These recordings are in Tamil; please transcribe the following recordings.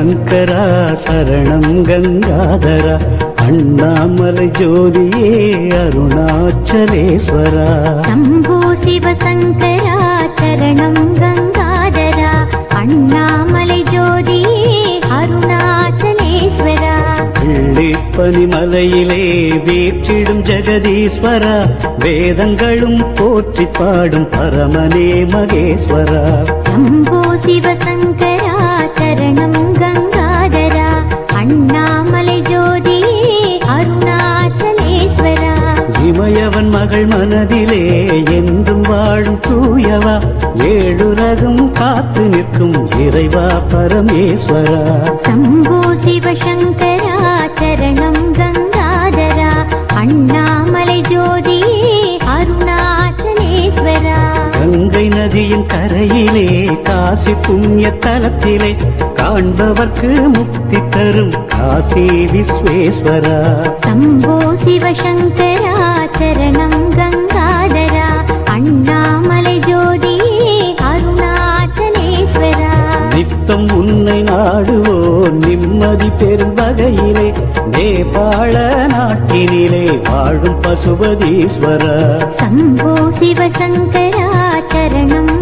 சங்கரா சரணம் கங்காதரா. அண்ணாமலை ஜோதியே அருணாச்சலேஸ்வரா. சம்போ சிவசங்கரா சரணம் கங்காதரா. அண்ணாமலை ஜோதியே அருணாச்சலேஸ்வரா. பள்ளி பனிமலையிலே வீற்றிடும் ஜெகதீஸ்வரா. வேதங்களும் போற்றி பாடும் பரமனே மகேஸ்வரா. சம்போ சிவசங்கரா சரணம் மகள் மனதிலே என்றும் வாழும் தூயவா? ஏழுலகும் காத்து நிற்கும் இறைவா பரமேஸ்வரா. சம்போ சிவசங்கரா சரணம் கங்காதரா. அண்ணாமலை ஜோதியே அருணாச்சலேஸ்வரா. கங்கை நதியின் கரையிலே காசி புண்ணிய தலத்திலே காண்பவர்க்கு முக்தி தரும் காசி விஸ்வேஸ்வரா. சம்போ சிவசங்கரா சரணம் கங்காதரா அண்ணாமலை ஜோதியே அருணாச்சலேஸ்வரா. நித்தம் உன்னை நாடுவோர் நிம்மதி பெறும் வகையிலே நேபாள நாட்டினிலே வாழும் பசுபதீஸ்வரா. சம்போ சிவசங்கரா சரணம்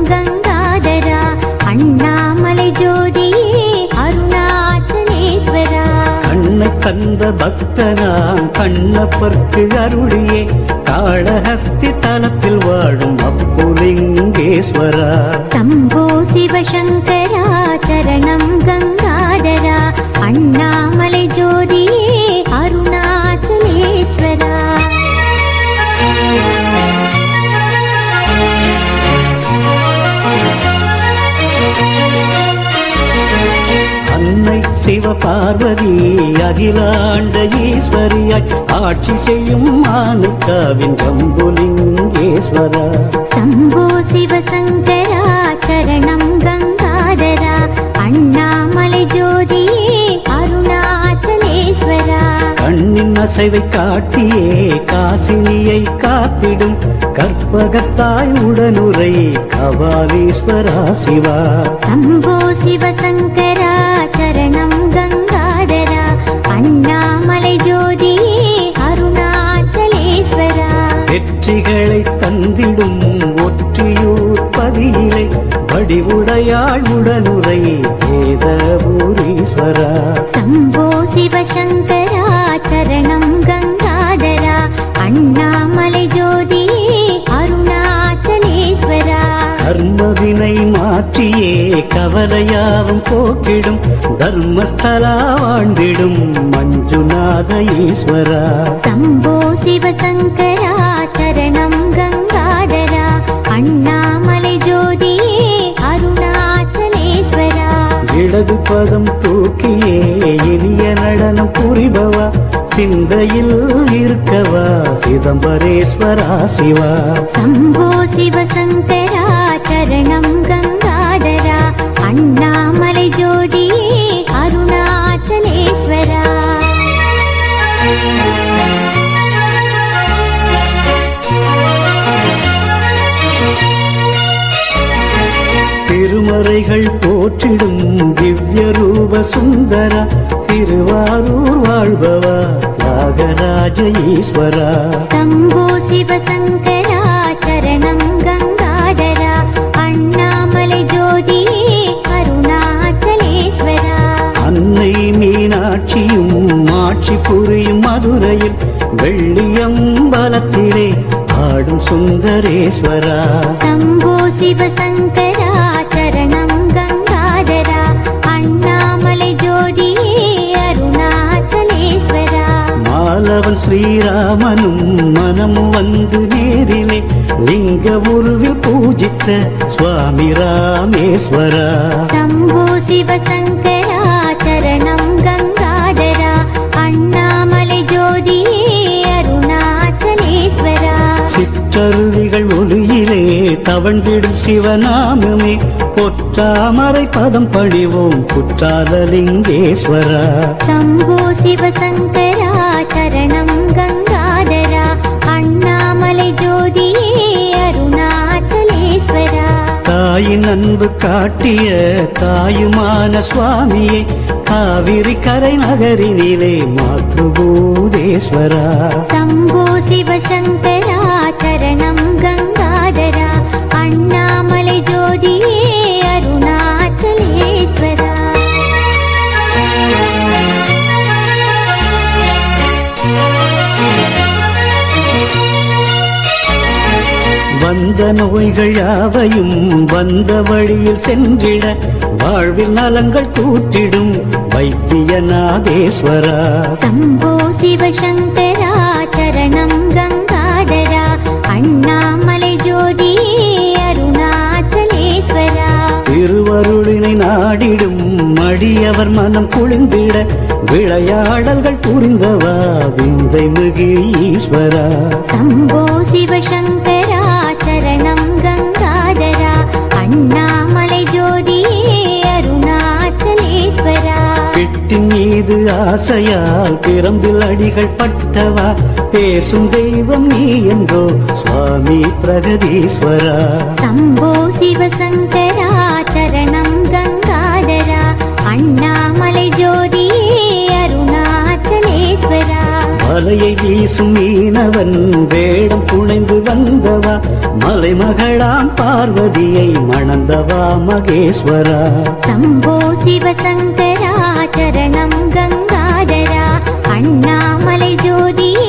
கந்த பக்தனாம் கண்ணப்பர்க்கு அருளியே. காளஹஸ்தி தலத்தில் வாழும் அப்புலிங்கேஸ்வரா. சம்போ சிவச அன்னை சிவபார்வதி அகிலாண்ட ஈஸ்வரியாய் ஆட்சி செய்யும் மானுக்காவின் சம்புலிங்கேஸ்வரா. சம்போ சிவசங்கரா சரணம் கங்காதரா அண்ணாமலை ஜோதியே அருணாச்சலேஸ்வரா. கண்ணின் அசைவை காட்டியே காசினியை காத்திடும் கற்பகத்தாய் உடனுரை கபாலீஸ்வரா சிவா. சம்போ சிவசங்கரா வந்திடும் ஒற்றியூர் பதியிலை வடிவுடையாள் உடனுரை வேதபூரீஸ்வரா. சம்போ சிவசங்கரா சரணம் கங்காதரா அண்ணாமலை ஜோதியே அருணாச்சலேஸ்வரா. கர்மவினை மாற்றியே கவலையாவும் போக்கிடும் தர்மஸ்தலா வாழ்ந்திடும் மஞ்சுநாத ஈஸ்வரா சம்போ சிவசங்கரா பர்வதம் தூக்கியே இனிய நடனம் புரிபவா? சிந்தையில் இருக்கவா சிதம்பரேஸ்வரா சிவா? சம்போ சிவசங்கரா சரணம் கங்காதரா அண்ணா புகழ் போற்றிடும் திவ்ய ரூப சுந்தரா திருவாரூர் வாழ்பவா தியாகராஜ ஈஸ்வரா சம்போ சிவசங்கரா சரணம் கங்காதரா அண்ணாமலை ஜோதியே அருணாச்சலேஸ்வரா. அன்னை மீனாட்சியும் ஆட்சி புரியும் மதுரையில் வெள்ளியம்பலத்திலே ஆடும் சுந்தரேஸ்வரா. சம்போ சிவசங்கரா வந்தவன் ஸ்ரீராமனும் மனம் வந்து நேரிலே லிங்க உருவில் பூஜித்த சுவாமி ராமேஸ்வரா. சம்போ சிவசங்கரா சரணம் கங்காதரா அண்ணாமலை ஜோதியே அருணாச்சலேஸ்வரா. சிற்றருவிகள் ஒளியிலே தவழ்ந்திடும் சிவநாமமே பொற்றாமரை பதம் பழிவோம் குற்றாலலிங்கேஸ்வரா சம்போ சிவசங்கரா தாயின் அன்பு காட்டிய தாயுமான சுவாமியே காவிரி கரை நகரினிலே மாற்றுபூதேஸ்வரா. சம்போ சிவசங்கரா சரணம் வந்த நோய்கள் யாவையும் வந்த வழியில் சென்றிட வாழ்வில் நலங்கள் கூற்றிடும் வைத்திய நாதேஸ்வரா. சம்போ சிவசங்கரா சரணம் கங்காதரா அண்ணாமலை ஜோதி அருணாச்சலேஸ்வரா. திருவருளினை நாடிடும் மடியவர் மனம் குளிர்ந்திட விளையாடல்கள் புரிந்தவா விந்தை மிகு ஈஸ்வரா சம்போ சிவசங்கர் தெய்வத்தின் மீது ஆசையால் பிறம்பில் அடிகள் பட்டவா? பேசும் தெய்வம் நீ என்றோ சுவாமி பிரகதீஸ்வரா? சம்போ சிவசங்கரா சரணம் கங்காதரா? அண்ணாமலை ஜோதியே அருணாச்சலேஸ்வரா? மலையை வீசும் மீனவன் வேடம் புனைந்து வந்தவா? மலைமகளாம் பார்வதியை மணந்தவா மகேஸ்வரா? சம்போ சிவசங்கரா சரணம் கங்காதரா அண்ணாமலை ஜோதியே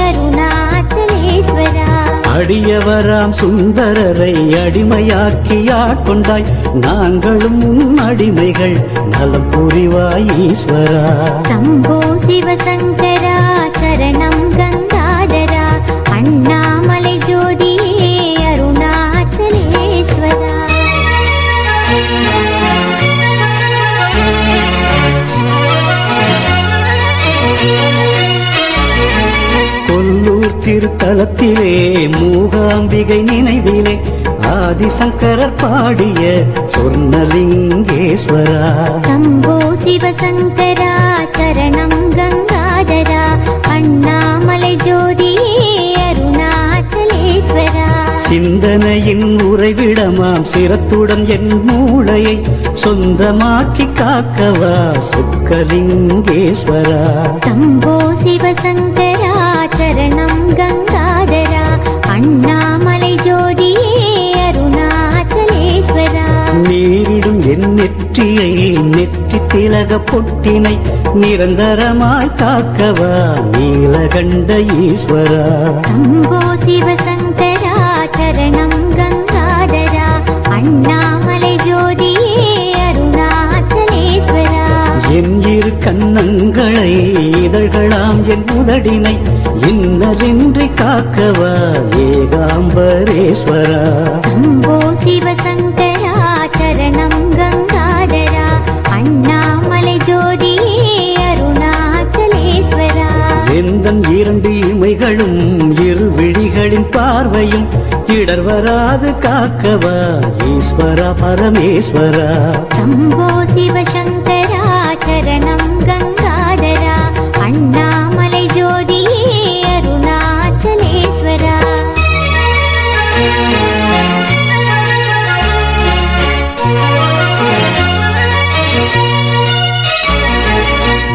அருணாச்சலேஸ்வரா. அடியவராம் சுந்தரரை அடிமையாக்கியாட்கொண்டாய் நாங்களும் அடிமைகள் நலம் புரிவாய் ஈஸ்வரா. சம்போ சிவசங்கரா சரணம் திருத்தலத்திலே மூகாம்பிகை நினைவிலே ஆதிசங்கரர் பாடிய சொர்ணலிங்கேஸ்வரா. சம்போ சிவசங்கரா சரணம் கங்காதரா அண்ணாமலை ஜோதியே அருணாச்சலேஸ்வரா. சிந்தனையின் உறைவிடமாம் சிரத்துடன் என் மூளையை சொந்தமாக்கி காக்கவா சொக்கலிங்கேஸ்வரா சம்போ சிவசங்கரா சரணம் நெற்றியை நெற்றி திலக பொட்டினை நிரந்தரமாய் காக்கவா? நீலகண்ட ஈஸ்வரா. சம்போ சிவசங்கரா சரணம் கங்காதரா. அண்ணாமலை ஜோதியே அருணாச்சலேஸ்வரா. என் இரு கண்ணங்களை இதழ்களாம் என் உதடினை இன்னலின்றி காக்கவா? ஏகாம்பரேஸ்வரா. யாவரையும் இடர் வராது காக்கவா? ஈஸ்வரா பரமேஸ்வரா. சம்போ சிவசங்கரா சரணம் கங்காதரா. அண்ணாமலை ஜோதியே அருணாச்சலேஸ்வரா.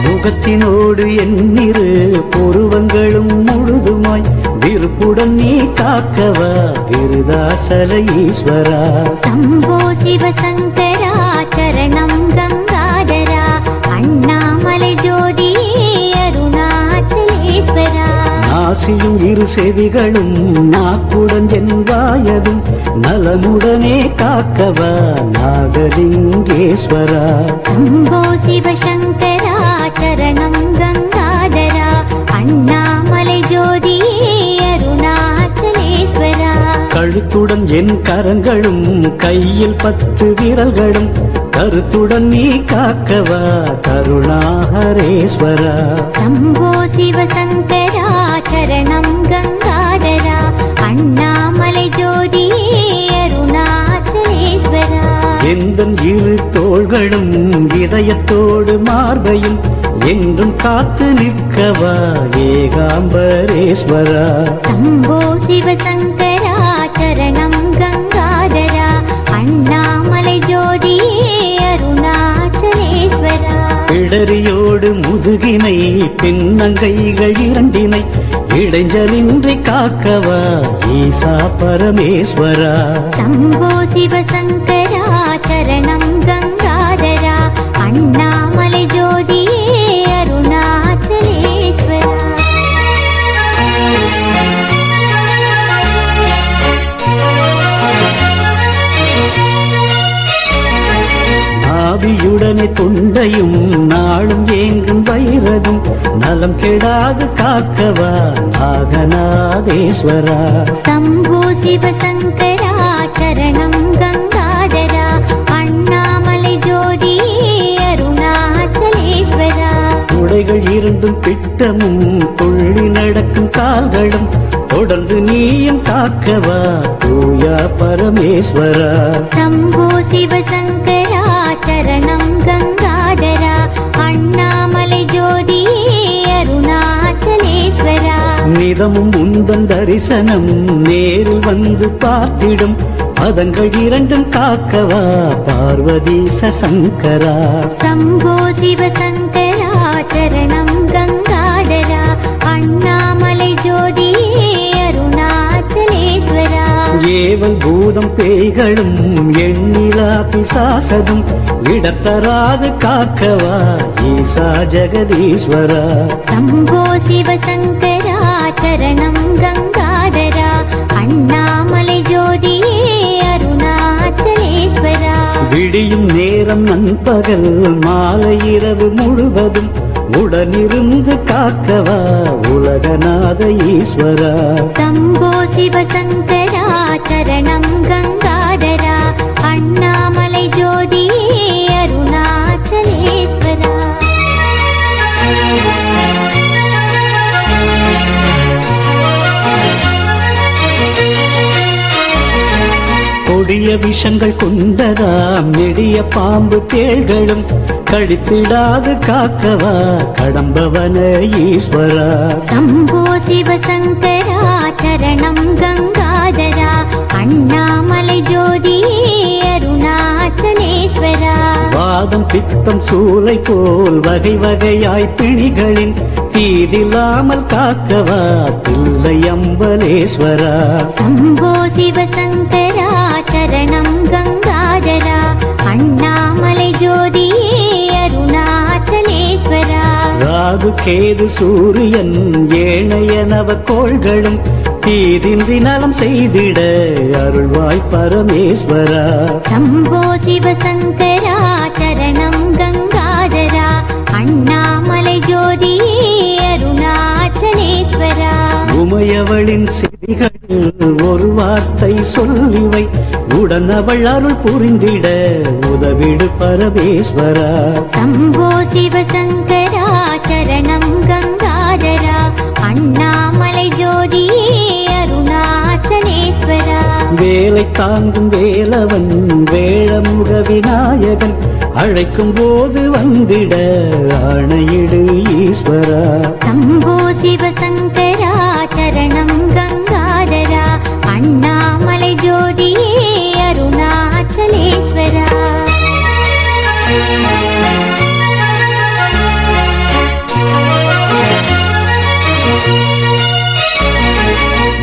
முகத்தினோடு எண்ணிரு புருவங்களும் முழுதுமாய் விருப்புடன் நீ காக்கவா? விருதாசல ஈஸ்வரா சம்போ சிவசங்கரா சரணம் கங்காதரா. அண்ணாமலை ஜோதியே அருணாச்சலேஸ்வரா. நாசியும் இரு செவிகளும் நாக்குடன் என்வாயதும் நலமுடனே காக்கவா? நாகலிங்கேஸ்வரா. சம்போ சிவசங்கரா சரணம் கங்காதரா. அண்ணா கருத்துடன் என் கரங்களும் கையில் பத்து விரல்களும். கருத்துடன் நீ காக்கவா கருணாகரேஸ்வரா? சம்போ சிவசங்கரா சரணம் கங்காதரா. அண்ணாமலை ஜோதியே அருணாச்சலேஸ்வரா. எந்தன் இரு தோள்களும் இதயத்தோடு மார்பையும் என்றும் காத்து நிற்கவா ஏகாம்பரேஸ்வரா? சம்போ சிவசங்கரா சரணம் கங்காதரா அண்ணாமலை ஜோதியே அருணாச்சலேஸ்வரா. இடறியோடு முதுகினை பின்னங்கைகள் இரண்டினை இடைஞ்சலின்றி காக்கவா ஈசா பரமேஸ்வரா. சம்போ சிவசங்கரா சரணம் கங்கா உடனே தொண்டையும் நாளும் ஏங்கும் வைரதும் நலம் கெடாது காக்கவா? ஆகநாதேஸ்வரா சம்போ சிவசங்கரா சரணம் கங்காதரா அண்ணாமலை ஜோதியே அருணாச்சலேஸ்வரா. உடைகள் இருந்தும் பிட்டமும் துள்ளி நடக்கும் கால்களும் தொடர்ந்து நீயும் காக்கவா? தூயா பரமேஸ்வரா. சம்போ சிவசங்கரா சரணம் கங்காதரா. அண்ணாமலை ஜோதியே அருணாச்சலேஸ்வரா. நிதமும் உந்தன் தரிசனமும் நேரில் வந்து பார்த்திடும். பதங்கள் இரண்டும் காக்கவா பார்வதீச சங்கரா. சம்போ சிவ சங்கரா சரணம் கங்காதரா. அண்ணா ஏவல் பூதம் பேய்களும் எண்ணிலா பிசாசதும் இடத்தராது காக்கவா? ஈசா ஜெகதீஸ்வரா. சம்போ சிவசங்கரா சரணம் கங்காதரா. அண்ணாமலை ஜோதியே அருணாச்சலேஸ்வரா. விடியும் நேரம் நண்பகல் மாலை இரவு முழுவதும் உடனிருந்து காக்கவா உலகநாத ஈஸ்வரா? சம்போ சிவசங்கரா சரணம் கங்காதரா அண்ணாமலை ஜோதியே அருணாச்சலேஸ்வரா. கொடிய விஷங்கள் கொண்டதாம் நெடிய பாம்பு தேள்களும் கழித்திடாது காக்கவா? கடம்பவன ஈஸ்வரா. சம்போ சிவசங்கரா சரணம் கங்காதரா. அண்ணாமலை ஜோதியே அருணாச்சலேஸ்வரா. வாதம் பித்தம் சூளை போல் வகை வகையாய் பிணிகளின் தீதில்லாமல் காக்கவா? தில்லை அம்பலேஸ்வரா. சம்போ சிவசங்கரா சரணம் கங்காதரா. ராகு கேது சூரியன் ஏழையனவ கோள்களும் தீதின்றி நலம் செய்திட அருள்வாய் பரமேஸ்வரா. சம்போ சிவசங்கரா சரணம் கங்காதரா அண்ணாமலை ஜோதியே அருணாச்சலேஸ்வரா. உமையவளின் ஒரு வார்த்தை சொல்லிவை. உடன் அவள் அருள் புரிந்திட உதவிடு பரமேஸ்வரா. சம்போ சிவசங்கரா சரணம் கங்காதரா. அண்ணாமலை ஜோதியே அருணாச்சலேஸ்வரா வேலை தாங்கும் வேலவன் வேளமுக விநாயகன். அழைக்கும் போது வந்திட ஆணையிடு ஈஸ்வரா. சம்போ சிவசங்கரா சரணம் ஜோதியே அருணாச்சலேஸ்வரா.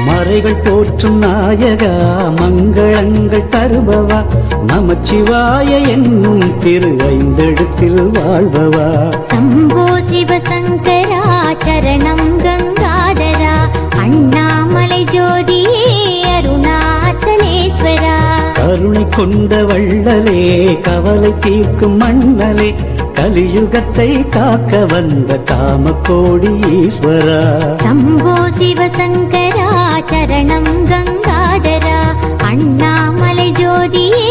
மறைகள் போற்றும் நாயகா மங்களங்கள் தருபவா. நமச்சிவாய என்னும் திரு ஐந்தெழுத்தில் வாழ்பவா. சம்போ சிவசங்கரா சரணம் கொண்ட வள்ளலே கவலை தீர்க்கும் மண்ணலே கலியுகத்தை காக்க வந்த காம கோடி ஈஸ்வரா. சம்போ சிவசங்கரா சரணம் கங்காதரா அண்ணாமலை ஜோதியே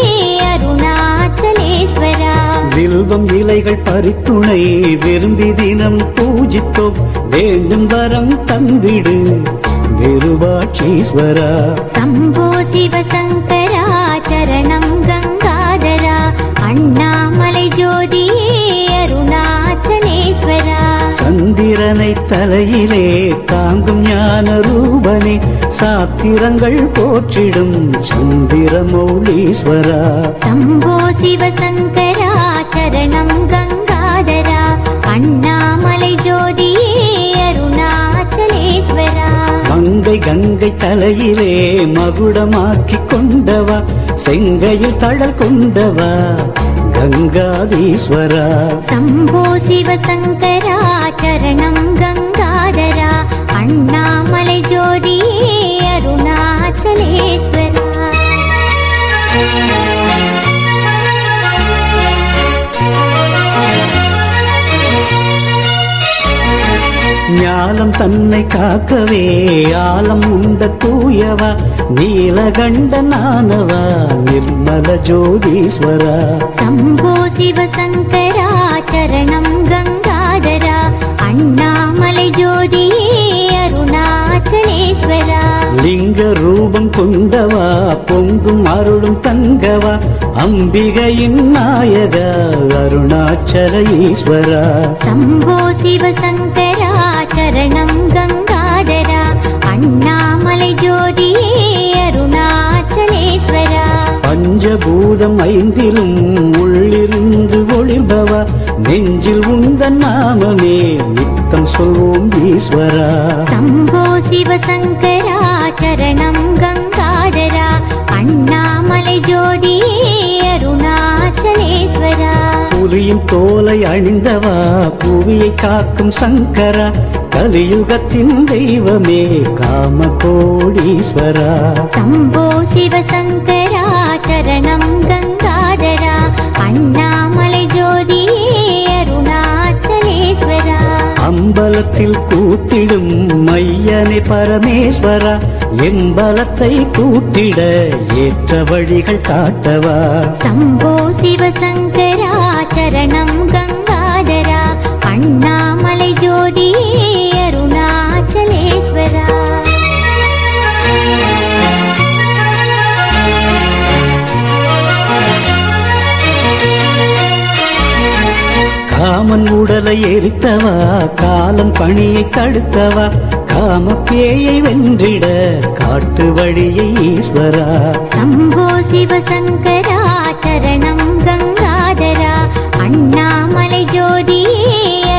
அருணாச்சலேஸ்வரா. வில்வம் இலைகள் பறித்துணை விரும்பி தினம் பூஜித்தோம் வேண்டும் வரம் தந்திடு விருவாட்சீஸ்வரா சம்போ சிவசங்க சந்திரனை தலையிலே தாங்கும் ஞான ரூபனே சாத்திரங்கள் போற்றிடும் சந்திர மௌலீஸ்வரா. சம்போ சிவசங்கரா சரணம் கங்காதரா அண்ணாமலை ஜோதியே அருணாச்சலேஸ்வரா. கங்கை கங்கை தலையிலே மகுடமாக்கி கொண்டவா செங்கையில் தழல் கொண்டவா. கங்காதீஸ்வரா. சம்போ சிவசங்கரா சரணம் கங்காதரா. அண்ணாமலை ஜோதியே அருணாச்சலேஸ்வரா. ஞானம் தன்னை காக்கவே ஆலம் உண்ட தூயவா நீலகண்ட நானவா நிர்மல ஜோதீஸ்வரா. சம்போ சிவசங்கரா சரணம் கங்காதரா அண்ணாமலை ஜோதியே அருணாச்சலேஸ்வரா. லிங்க ரூபம் கொண்டவா பொங்கும் அருளும் தங்கவா அம்பிகையின் நாயக அருணாச்சல ஈஸ்வரா. சம்போ சிவசங்கரா சரணம் கங்காதரா அண்ணாமலை ஜோதியே அருணாச்சலேஸ்வரா. பஞ்சபூதம் ஐந்திலும் உள்ளிருந்து ஒளிர்பவா நெஞ்சில் உந்த நாமமே நித்தம் சொல்வோம் ஈஸ்வரா. சம்போ சிவசங்கரா சரணம் கங்காதரா அண்ணாமலை ஜோதியே அருணாச்சலேஸ்வரா. புலியின் தோலை அணிந்தவா புவியை காக்கும் சங்கரா கலியுகத்தின் தெய்வமே காம கோடீஸ்வரா சம்போ சிவசங்கரா சரணம் கங்காதரா. அண்ணாமலை ஜோதியே அருணாச்சலேஸ்வரா. அம்பலத்தில் கூத்திடும் மையனே பரமேஸ்வரா. எம்பலத்தை கூட்டிட ஏற்ற வழிகள் காட்டவா. சம்போ சிவசங்கரா சரணம் உடலை எரித்தவா? காலம் பணியை தடுத்தவா? காம பேயை வென்றிட காட்டு வழியை ஈஸ்வரா. சம்போ சிவசங்கரா சரணம் கங்காதரா. அண்ணாமலை ஜோதியே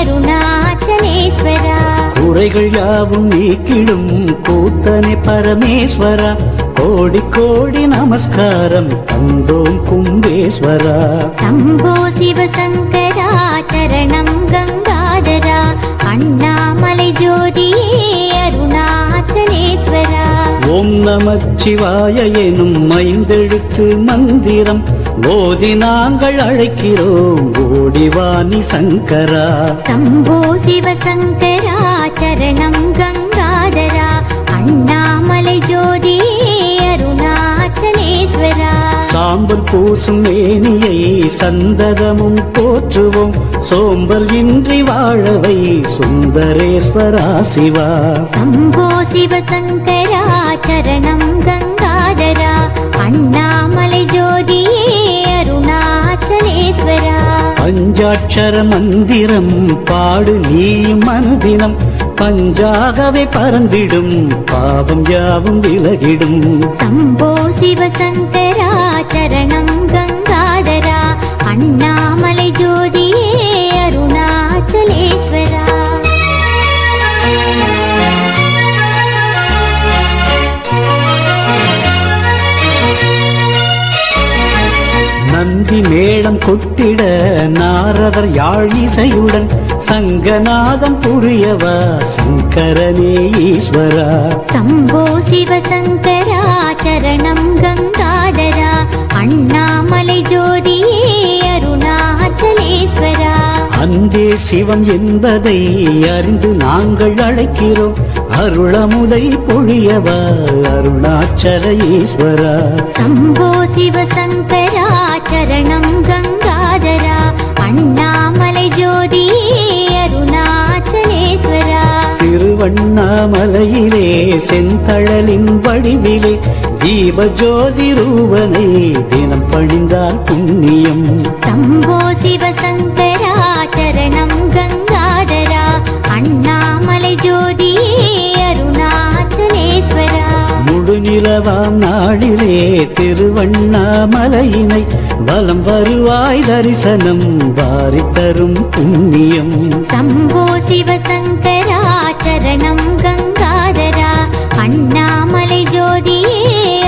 அருணாச்சலேஸ்வரா. குறைகள் யாவும் நீக்கிடும் கூத்தனை பரமேஸ்வரா. கோடி கோடி நமஸ்காரம் தந்தோம் கும்பேஸ்வரா. சம்போ சிவசங்கரா சரணம் கங்காதரா. அண்ணாமலை ஜோதியே அருணாச்சலேஸ்வரா. ஓம் நமச்சிவாய எனும் ஐந்தெழுத்து மந்திரம். ஓதி நாங்கள் அழைக்கிறோம் ஓடிவாணி சங்கரா. சம்போ சிவசங்கரா சரணம் கங்காதரா. அண்ணாமலை ஜோதியே அருணாச்சலேஸ்வரா சாம்பல் பூசும் மேனியை சந்ததமும் போற்றுவோம். சோம்பல் இன்றி வாழவை சுந்தரேஸ்வரா சிவா. சம்போ சிவசங்கரா சரணம் கங்காதரா. அண்ணாமலை ஜோதியே அருணாச்சலேஸ்வரா. பஞ்சாட்சர மந்திரம் பாடு நீ மனதினம். பஞ்சாகவே பறந்திடும் பாவம் யாவும் விலகிடும். சம்போ சிவசங்கரா சரணம் கங்காதரா. அண்ணாமலை ஜோதியே அருணாச்சலேஸ்வரா. நந்தி மேளம் கொட்டிட நாரதர் யாழ் இசையுடன் சங்கநாதம் புரியவா? சங்கரனே ஈஸ்வரா. சம்போ சிவசங்கரா சரணம் கங்காதரா. அண்ணாமலை ஜோதியே அருணாச்சலேஸ்வரா. அன்பே சிவம் என்பதை அறிந்து நாங்கள் அழைக்கிறோம். அருளமுதை பொழியவா? அருணாச்சல ஈஸ்வரா சம்போ சிவசங்கரா சரணம் கங்காதரா திருவண்ணாமலையிலே செந்தழலின் வடிவிலே தீபஜோதி ரூபனை தினம் பணிந்தால் புண்ணியம். சம்போ சிவசங்கரா சரணம் கங்காதரா அண்ணாமலை ஜோதியே அருணாச்சலேஸ்வரா. முழு முழு நிலவாம் நாளிலே திருவண்ணாமலையினை பலம் வருவாய் தரிசனம் வாரித் தரும் புண்ணியம். சம்போ சிவசங்கரா சரணம் கங்காதரா அண்ணாமலை ஜோதியே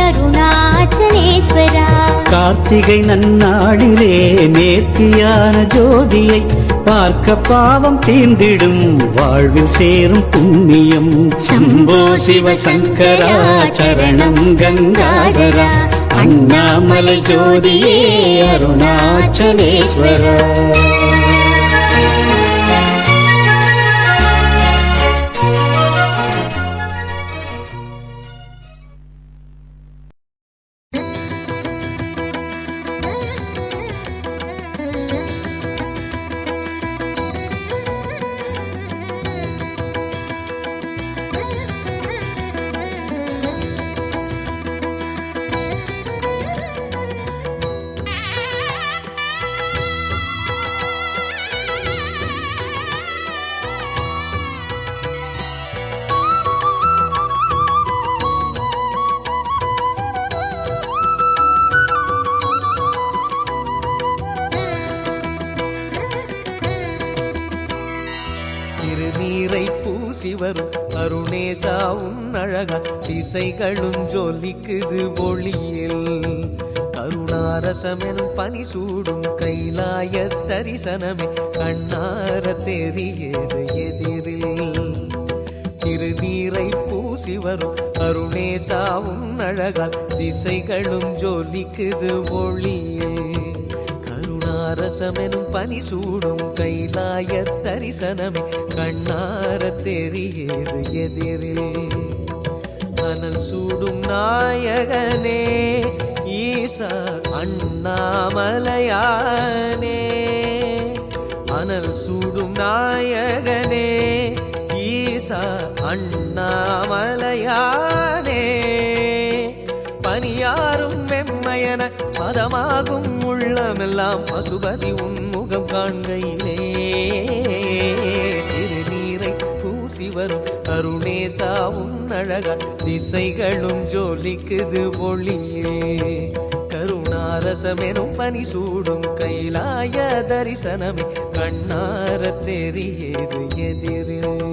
அருணாச்சலேஸ்வரா. கார்த்திகை நன்னாளிலே நேர்த்தியான ஜோதியை பார்க்க பாவம் தீர்ந்திடும் வாழ்வில் சேரும் புண்ணியம். சம்போ சிவசங்கரா சரணம் கங்காதரா அண்ணாமலை ஜோதியே அருணாச்சலேஸ்வரா. அழகா திசைகளும் ஜொலிக்குது ஒளியில். கருணாரசமெனும் பனி சூடும் கைலாய தரிசனமே கண்ணார தெரியது எதிரில். திருநீரை பூசி வரும் கருணேசாவும் அழகால் திசைகளும் ஜொலிக்குது ஒளியில். கருணாரசமெனும் பனி சூடும் கைலாய தரிசனமே கண்ணார தெரியது எதிரில். அனல் சூடும் நாயகனே ஈசா அண்ணாமலையானே. அனல் சூடும் நாயகனே ஈசா அண்ணாமலையானே. பனியாரும் வெம்மையன பதமாகும் உள்ளமெல்லாம் பசுபதி உன்முகம் காண்கையிலே. திருநீரை பூசி வரும் அருணேசா உன் அழகா திசைகளும் ஜோலிக்குது ஒளியே. கருணாரசமெனும் பனி சூடும் கைலாய தரிசனமே கண்ணார தெரியது எதிரில்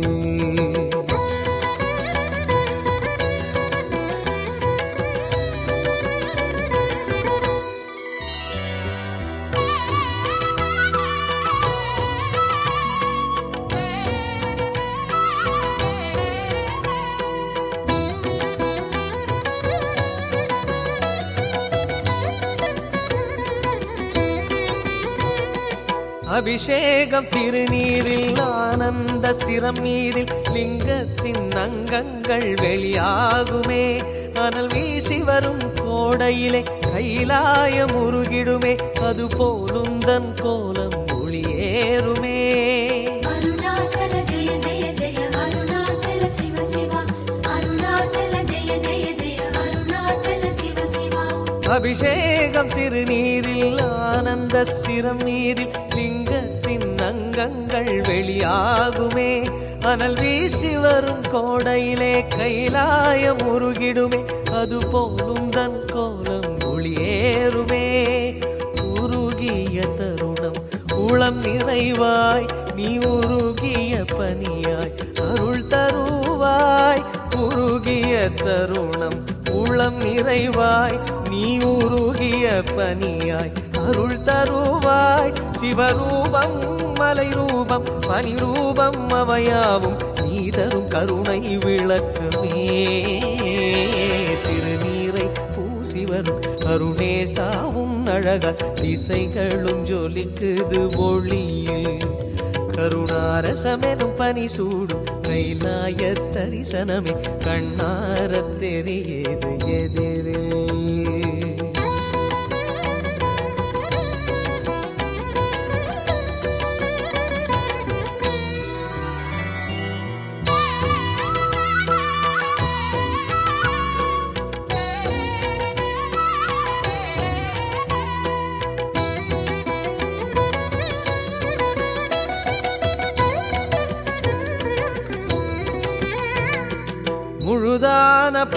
அபிஷேகம் திருநீரில் ஆனந்த சிரம் மீதில் லிங்கத்தின் அங்கங்கள் வெளியாகுமே. அனல் வீசி வரும் கோடையிலே கைலாயம் உருகிடுமே அது போலுந்தன் கோலம் ஒளியேறுமே. அபிஷேகம் திருநீரில் ஆனந்த சிரம் மீதில் லிங்கத்தின் கண்கள் வெளியாகுமே. அனல் வீசி வரும் கோடையிலே கைலாயம் உருகிடுமே அது போலும் தன் கோலம் ஒளியேறுமே. உருகிய தருணம் உளம் நிறைவாய். நீ உருகிய பனியாய் அருள் தருவாய். உருகிய தருணம் உளம் நிறைவாய். நீ உருகிய பனியாய் அருள் தருவாய். சிவரூபம் மலை ரூபம் பனி ரூபம் அவையாவும் நீ தரும் கருணை விளக்கமே. திருநீரை பூசி வரும் கருணேசாவும் அழகா திசைகளும் ஜொலிக்குது ஒளியில். கருணாரசமெனும் பனி சூடும் கைலாய தரிசனமே கண்ணார தெரியது எதிர்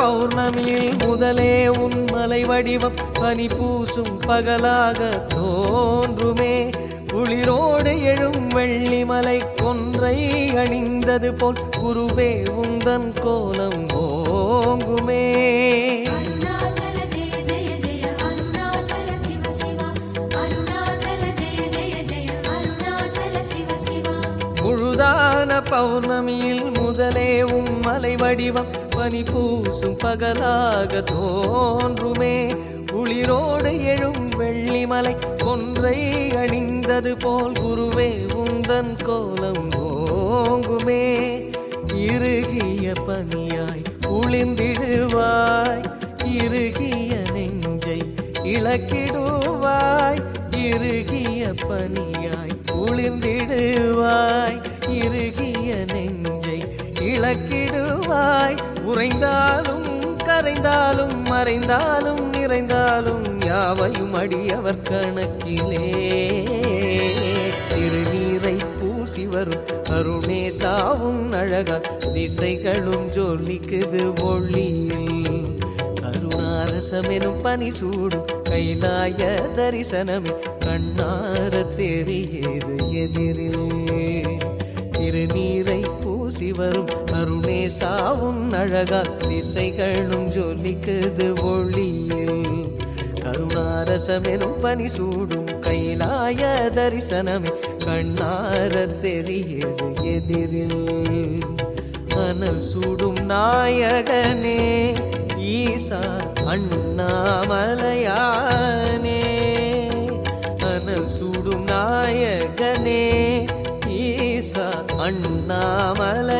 பௌர்ணமியில் முதலே உன் மலை வடிவம் பனி பூசும் பகலாக தோன்றுமே. குளிரோடு எழும் வெள்ளிமலை கொன்றை அணிந்தது போல் குருவே உந்தன் கோலம் ஓங்குமே. பௌர்ணமியில் முதலே உன் மலை வடிவம் பனி பூசும் பகலாக தோன்றுமே. குளிரோடு எழும் வெள்ளிமலை ஒன்றை அணிந்தது போல் குருவே உந்தன் கோலம் ஓங்குமே. இறுகிய பனியாய் குளிர்ந்திடுவாய் இறுகிய நெஞ்சை இழக்கிடுவாய். இறுகிய பனியாய் இழக்கிடுவாய் உறைந்தாலும் கரைந்தாலும் மறைந்தாலும் நிறைந்தாலும் யாவையும் அடியவர் கணக்கிலே. திருநீரை பூசி வரும் அருணேசாவும் அழகா திசைகளும் ஜொலிக்குது மொழியில் கருணாரசமெனும் பனி சூடும் கைலாய தரிசனமே கண்ணார தெரியுது எதிரில். திருநீரை பூசி வரும். அருணேசாவும் அழகா திசைகளும் ஜொலிக்குது ஒளியில். கருணாரசமெனும் பனி சூடும் கைலாய தரிசனமே. கண்ணார தெரியுது எதிரில். அனல் சூடும் நாயகனே ஈசா அண்ணாமலை அண்ணாமலையானே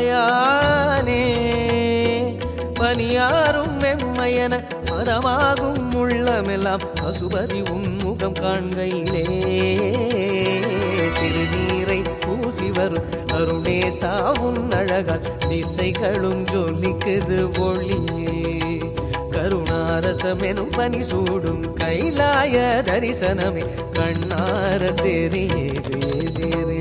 பனியாரும் வெம்மையன மதமாகும் உள்ளமெல்லாம் பசுபதி உன்முகம் காண்கையிலே. திருநீரை பூசி வரும் அருணேசா உன் அழகால் திசைகளும் ஜொலிக்குது ஒளியே. கருணாரசமெனும் பனி சூடும் கைலாய தரிசனமே கண்ணார தெரியே எதிரே